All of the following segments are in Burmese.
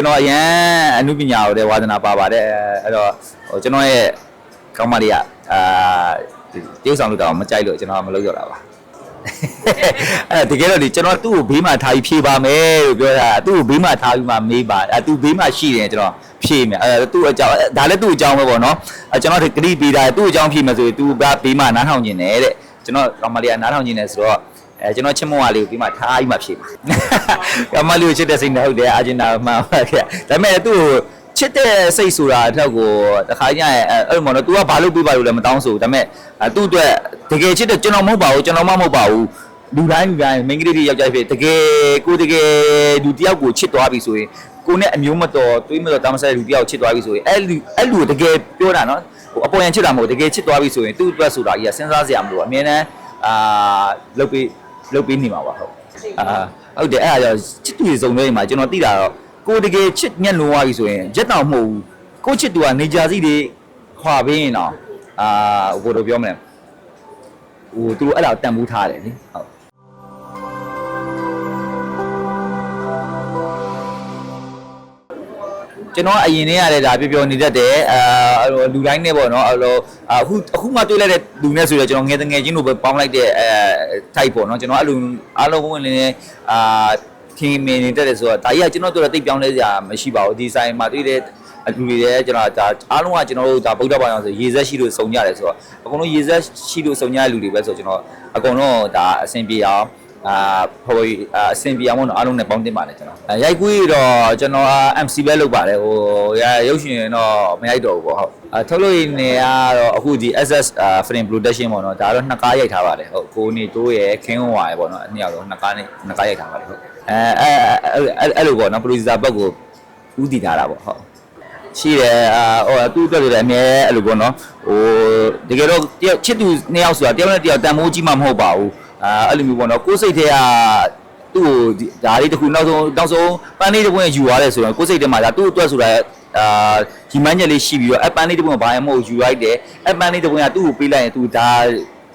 ကျွန်တော်အရန်အမှုပညာကိုလည်းဝါသနာပါပါတယ်အဲ့တော့ဟိုကျွန်တော်ရဲ့ကောင်းမလေးကအာတရုပ်ဆောင်လို့တော့မကြိုက်လို့ကျွန်တော်ကမလုပ်ရတာပါအဲ့တကယ်တော့ဒီကျွန်တော်သူ့ကိုဘေးမှာထားပြီးဖြေပါမယ်လို့ပြောတာသူ့ကိုဘေးမှာထားပြီးမှမေးပါအဲ့သူဘေးမှာရှိတယ်ကျွန်တော်ဖြေမယ်အဲ့သူ့အကြောင်းဒါလည်းသူ့အကြောင်းပဲပေါ့နော်အဲ့ကျွန်တော်ဒီဂရိပေးတာသူ့အကြောင်းဖြေမယ်ဆိုရင်သူကဘေးမှာနားထောင်နေတယ်တဲ့ကျွန်တော်ကောင်းမလေးကနားထောင်နေတယ်ဆိုတော့ အဲကျွန်တော်ချစ်မွန်ဝါလေးကိုပြီးမှထားပြီးမှဖြေပါကမလေးကိုချစ်တဲ့စိတ်နဲ့ဟုတ်တယ်အာဂျင်နာမှန်ပါခင်ဗျဒါပေမဲ့သူ့ကိုချစ်တဲ့စိတ်ဆိုတာအထက်ကိုတခါကျရင်အဲ့လိုမဟုတ်တော့ तू ကဘာလို့ပြပါလို့လဲမတောင်းဆိုဘူးဒါပေမဲ့သူ့အတွက်တကယ်ချစ်တဲ့ကျွန်တော်မဟုတ်ပါဘူးကျွန်တော်မှမဟုတ်ပါဘူးလူတိုင်းလူတိုင်းမိန်းကလေးတွေယောက်ျားဖြစ်တကယ်ကိုတကယ်လူတယောက်ကိုချစ်သွားပြီဆိုရင်ကိုနဲ့အမျိုးမတော်တွေးမတော်တာမဆက်လူတယောက်ချစ်သွားပြီဆိုရင်အဲ့လူအဲ့လူကိုတကယ်ပြောတာနော်ဟိုအပေါ်ရန်ချစ်တာမဟုတ်တကယ်ချစ်သွားပြီဆိုရင်သူ့အတွက်ဆိုတာကြီးကစဉ်းစားစရာမလိုဘူးအမြဲတမ်းအာလုတ်ပြီး လုတ်ပြီးနေမှာပါဟုတ်အာဟုတ်တယ်အဲ့ဒါကြောင့်ချစ်သူတွေစုံနေမှာကျွန်တော်သိတာတော့ကိုတကယ်ချစ်ညက်လုံးသွားပြီဆိုရင်ရက်တောင်မဟုတ်ဘူးကိုချစ်သူကနေကြာစီတွေခွာပေးရင်တော့အာဟိုဘယ်လိုပြောမလဲဟိုသူတို့အဲ့ဒါကိုတန်ဖိုးထားတယ်လေဟုတ် ကျွန်တော်အရင်တည်းရတယ်ဒါပြောပြောနေတတ်တယ်အာလူတိုင်းနဲ့ပေါ့နော်အဲ့လိုအခုအခုမှတွေ့လိုက်တဲ့လူနဲ့ဆိုတော့ကျွန်တော်ငယ်တငယ်ချင်းတို့ပဲပေါင်းလိုက်တဲ့အဲ type ပေါ့နော်ကျွန်တော်အဲ့လိုအားလုံးဝင်နေအာထင်မြင်နေတတ်တယ်ဆိုတော့ဒါကြီးကကျွန်တော်တို့တော့တိတ်ပြောင်းလဲစရာမရှိပါဘူးဒီဆိုင်မှာတွေ့တဲ့အလူတွေလည်းကျွန်တော်ဒါအားလုံးကကျွန်တော်တို့ဒါဗုဒ္ဓဘာသာဆိုရေဆက်ရှိလို့စုံကြတယ်ဆိုတော့အကုန်လုံးရေဆက်ရှိလို့စုံကြတဲ့လူတွေပဲဆိုတော့ကျွန်တော်အကုန်လုံးဒါအဆင်ပြေအောင် အာဖော်အဆင်ပြေအောင်ပေါ့နော်အားလုံးနဲ့ပေါင်းတင်ပါတယ်ကျွန်တော်ရိုက်ကူးရတော့ကျွန်တော် MC ပဲလုပ်ပါတယ်ဟိုရုပ်ရှင်တော့မရိုက်တော့ဘူးပေါ့ဟုတ်အထုတ်လို့ရနေရတော့အခုဒီ SS frame production ပေါ့နော်ဒါတော့နှစ်ကားရိုက်ထားပါတယ်ဟုတ်ကိုနေတိုးရယ်ခင်းဝါရယ်ပေါ့နော်အနှစ်ယောက်တော့နှစ်ကားနဲ့နှစ်ကားရိုက်ထားပါတယ်ဟုတ်အဲအဲအဲ့လိုပေါ့နော် producer ဘက်ကိုဥတည်ထားတာပေါ့ဟုတ်ရှိတယ်အာဟိုသူ့အတွက်လည်းအမြဲအဲ့လိုပေါ့နော်ဟိုတကယ်တော့တယောက်ချစ်သူနှစ်ယောက်ဆိုတာတယောက်နဲ့တယောက်တန်မိုးကြီးမှမဟုတ်ပါဘူး အာအဲ့လိုမျိုးပေါ့နော်ကိုယ်စိတ်ထဲကသူ့ကိုဒါလေးတစ်ခုနောက်ဆုံးနောက်ဆုံးပန်းလေးတစ်ပွင့်ယူသွားတယ်ဆိုတော့ကိုယ်စိတ်ထဲမှာဒါသူ့အတွက်ဆိုတာအာဒီမန်းချက်လေးရှိပြီးတော့အပန်းလေးတစ်ပွင့်ဘာမှမဟုတ်ယူလိုက်တယ်အပန်းလေးတစ်ပွင့်ကသူ့ကိုပေးလိုက်ရင်သူဒါ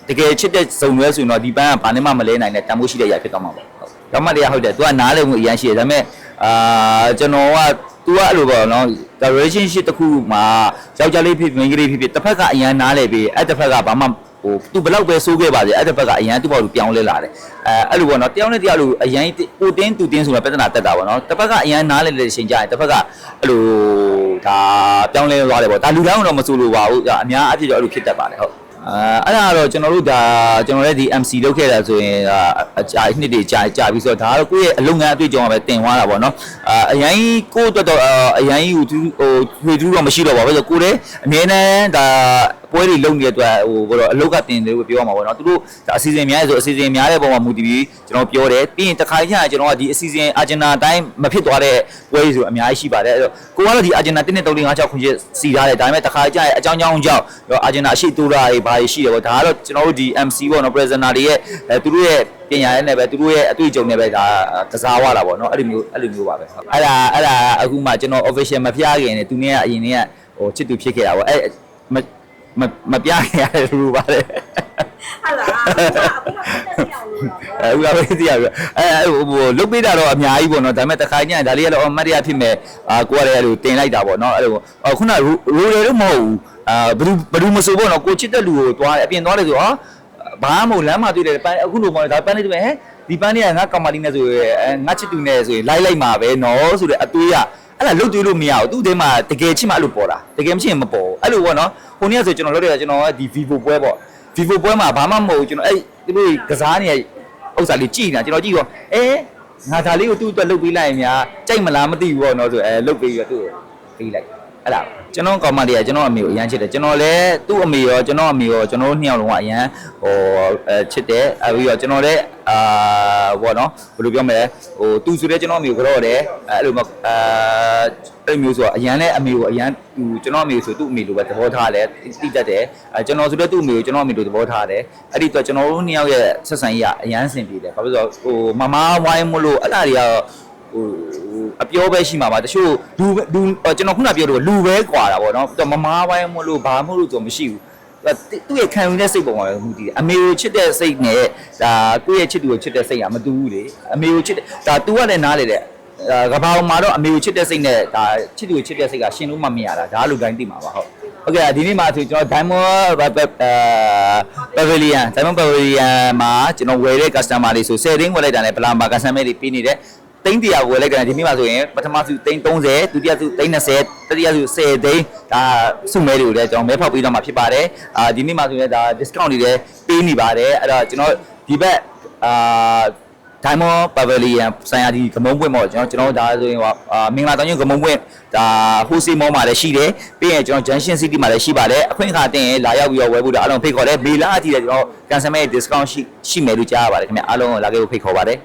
တကယ်ချစ်တဲ့ဇုံရွဲဆိုရင်တော့ဒီပန်းကဘာနဲ့မှမလဲနိုင်တဲ့တန်ဖိုးရှိတဲ့ຢာဖြစ်သွားမှာပေါ့ဟုတ်ဓမ္မတရားဟုတ်တယ် तू ကနားလည်မှုအရန်ရှိတယ်ဒါပေမဲ့အာကျွန်တော်က तू ကအဲ့လိုပေါ့နော် the relationship တစ်ခုမှာယောက်ျားလေးဖြစ်မိန်းကလေးဖြစ်ဖြစ်တစ်ဖက်ကအရန်နားလည်ပြီးအဲ့တစ်ဖက်ကဘာမှ ဟို तू ဘယ်လောက်ပဲစိုးခဲ့ပါစေအဲ့တစ်ဖက်ကအရန်သူ့ဘောက်သူပြောင်းလဲလာတယ်အဲအဲ့လိုပေါ့နော်တယောက်နဲ့တယောက်လိုအရန်ကိုတင်းသူတင်းဆိုတာပြဿနာတက်တာပေါ့နော်တစ်ဖက်ကအရန်နားလည်တဲ့အချိန်ကျရင်တစ်ဖက်ကအဲ့လိုဒါပြောင်းလဲသွားတယ်ပေါ့ဒါလူတိုင်းကတော့မဆိုလိုပါဘူးအများအပြည့်တော့အဲ့လိုဖြစ်တတ်ပါတယ်ဟုတ်အဲအဲ့ဒါကတော့ကျွန်တော်တို့ဒါကျွန်တော်လည်းဒီ MC လုပ်ခဲ့တာဆိုရင်အကြာနှစ်တွေကြာကြာပြီဆိုတော့ဒါကတော့ကိုယ့်ရဲ့အလုပ်ငန်းအတွေ့အကြုံကပဲတင်သွားတာပေါ့နော်အာအရင်ကိုယ့်အတွက်တော့အရင်ဟိုဟိုထွေထူးတော့မရှိတော့ပါဘူးဆိုတော့ကိုယ်လည်းအမြဲတမ်းဒါ ပွဲတွေလုပ်နေတဲ့အတွက်ဟိုဘယ်တော့အလုပ်ကတင်တယ်လို့ပြောရမှာပေါ့နော်သူတို့ဒါအစီအစဉ်များဆိုအစီအစဉ်များတဲ့ပုံမှာမူတည်ပြီးကျွန်တော်ပြောတယ်ပြီးရင်တစ်ခါကျရင်ကျွန်တော်ကဒီအစီအစဉ်အာဂျင်နာအတိုင်းမဖြစ်သွားတဲ့ပွဲတွေဆိုအများကြီးရှိပါတယ်အဲ့တော့ကိုကတော့ဒီအာဂျင်နာ1 2 3 4 5 6ခုချက်စီထားတယ်ဒါပေမဲ့တစ်ခါကျရင်အကြောင်းကြောင်းကြောင့်အာဂျင်နာအရှိတူတာတွေဘာတွေရှိတယ်ပေါ့ဒါကတော့ကျွန်တော်တို့ဒီ MC ပေါ့နော် presenter တွေရဲ့အဲသူတို့ရဲ့ပညာရဲ့နဲ့ပဲသူတို့ရဲ့အတွေ့အကြုံနဲ့ပဲဒါကစားသွားတာပေါ့နော်အဲ့လိုမျိုးအဲ့လိုမျိုးပါပဲအဲ့ဒါအဲ့ဒါအခုမှကျွန်တော် official မပြခင်နေသူနဲ့ကအရင်ကဟိုချစ်သူဖြစ်ခဲ့တာပေါ့အဲ့ မမမပြခင်ရတယ်လို့ပါတယ်ဟာလားအခုမှတက်ရအောင်လို့တော့အဲဦးလာပဲသိရပြီအဲဟိုလုတ်ပေးတာတော့အများကြီးပေါ့နော်ဒါပေမဲ့တစ်ခါကျရင်ဒါလေးကတော့အမတ်ရဖြစ်မဲ့အာကိုရတယ်အဲ့လိုတင်လိုက်တာပေါ့နော်အဲ့လိုခုနရိုတယ်လို့မဟုတ်ဘူးအာဘယ်သူဘယ်သူမဆိုပေါ့နော်ကိုချစ်တဲ့လူကိုတွားတယ်အပြင်တွားတယ်ဆိုဟာဘာမှမဟုတ်လမ်းမှာတွေ့တယ်ပန်းအခုလိုပေါ့ဒါပန်းလေးတွေ့ဟဲ့ဒီပန်းလေးကငါကောင်မလေးနဲ့ဆိုရင်ငါချစ်သူနဲ့ဆိုရင်လိုက်လိုက်မှာပဲနော်ဆိုတဲ့အသွေးက အဲ့ဒါလုတ်တွေးလို့မရဘူးသူ့ထဲမှာတကယ်ချစ်မှအဲ့လိုပေါ်တာတကယ်မချစ်ရင်မပေါ်ဘူးအဲ့လိုပေါ့နော်ဟိုနေ့ကဆိုကျွန်တော်လုပ်တယ်ကျွန်တော်ကဒီ Vivo ပွဲပေါ့ Vivo ပွဲမှာဘာမှမဟုတ်ဘူးကျွန်တော်အဲ့သူတို့ကစားနေတဲ့ဥစ္စာလေးကြည့်နေတာကျွန်တော်ကြည့်တော့အဲငါဒါလေးကိုသူ့အတွက်လုပ်ပေးလိုက်ရင်များကြိုက်မလားမသိဘူးပေါ့နော်ဆိုအဲလုပ်ပေးပြီးတော့သူ့ကိုပေးလိုက်အဲ့ဒါ ကျွန်တော်ကောင်မလေးကကျွန်တော်အမေကိုအရန်ချစ်တယ်ကျွန်တော်လည်းသူ့အမေရောကျွန်တော်အမေရောကျွန်တော်တို့နှစ်ယောက်လုံးကအရန်ဟိုအဲချစ်တယ်အဲပြီးတော့ကျွန်တော်လည်းအာဘောနော်ဘယ်လိုပြောမလဲဟိုသူဆိုတဲ့ကျွန်တော်အမေကိုကြော့တယ်အဲအဲ့လိုမျိုးအာအဲ့မျိုးဆိုတော့အရန်လည်းအမေကိုအရန်သူကျွန်တော်အမေဆိုသူ့အမေလိုပဲသဘောထားတယ်တိတတ်တယ်အဲကျွန်တော်ဆိုတဲ့သူ့အမေကိုကျွန်တော်အမေလိုသဘောထားတယ်အဲ့ဒီတော့ကျွန်တော်တို့နှစ်ယောက်ရဲ့ဆက်ဆံရေးကအရန်ဆင်ပြေတယ်ဘာဖြစ်လို့ဆိုတော့ဟိုမမဝိုင်းမလို့အဲ့ဒါတွေကတော့ ဟိုအပြောပဲရှိမှာပါတချို့လူလူကျွန်တော်ခုနပြောလို့လူပဲကွာတာပေါ့နော်မမဝိုင်းမလို့ဘာမလို့ဆိုမရှိဘူးသူ့ရဲ့ခံယူတဲ့စိတ်ပုံမှာပဲမူတည်တယ်အမေကိုချစ်တဲ့စိတ်နဲ့ဒါကိုယ့်ရဲ့ချစ်သူကိုချစ်တဲ့စိတ်ကမတူဘူးလေအမေကိုချစ်တဲ့ဒါ तू ကလည်းနားလေတဲ့ကဘာပေါ်မှာတော့အမေကိုချစ်တဲ့စိတ်နဲ့ဒါချစ်သူကိုချစ်တဲ့စိတ်ကရှင်လို့မှမရတာဒါလူတိုင်းသိမှာပါဟုတ်ဟုတ်ကဲ့ဒီနေ့မှာဆိုကျွန်တော် Diamond အဲ Pavilion Diamond Pavilion မှာကျွန်တော်ဝယ်တဲ့ customer တွေဆို10သိန်းဝယ်လိုက်တာနဲ့ဗလာမှာ customer တွေပြီးနေတယ် သိန်း100ဝယ်လိုက်ကြတယ်ဒီနေ့မှာဆိုရင်ပထမစုသိန်း30ဒုတိယစုသိန်း20တတိယစု10သိန်းဒါစုမဲတွေကိုလည်းကျွန်တော်မဲဖောက်ပြီးတော့မှာဖြစ်ပါတယ်အာဒီနေ့မှာဆိုရင်ဒါ discount တွေလည်းပေးနေပါတယ်အဲ့တော့ကျွန်တော်ဒီဘက်အာ Diamond Pavilion ဆိုင်ရာဒီဂမုံပွင့်ပေါ့ကျွန်တော်ကျွန်တော်ဒါဆိုရင်ဟိုအာမင်္ဂလာတောင်ကြီးဂမုံပွင့်ဒါ Hosei Mall မှာလည်းရှိတယ်ပြီးရင်ကျွန်တော် Junction City မှာလည်းရှိပါတယ်အခွင့်အခါတင်ရင်လာရောက်ပြီးတော့ဝယ်ဖို့တော့အားလုံးဖိတ်ခေါ်တယ်မေလာအထိလည်းကျွန်တော် cancel မဲ့ discount ရှိရှိမယ်လို့ကြားရပါတယ်ခင်ဗျအားလုံးကိုလာခဲ့ဖို့ဖိတ်ခေါ်ပါတယ်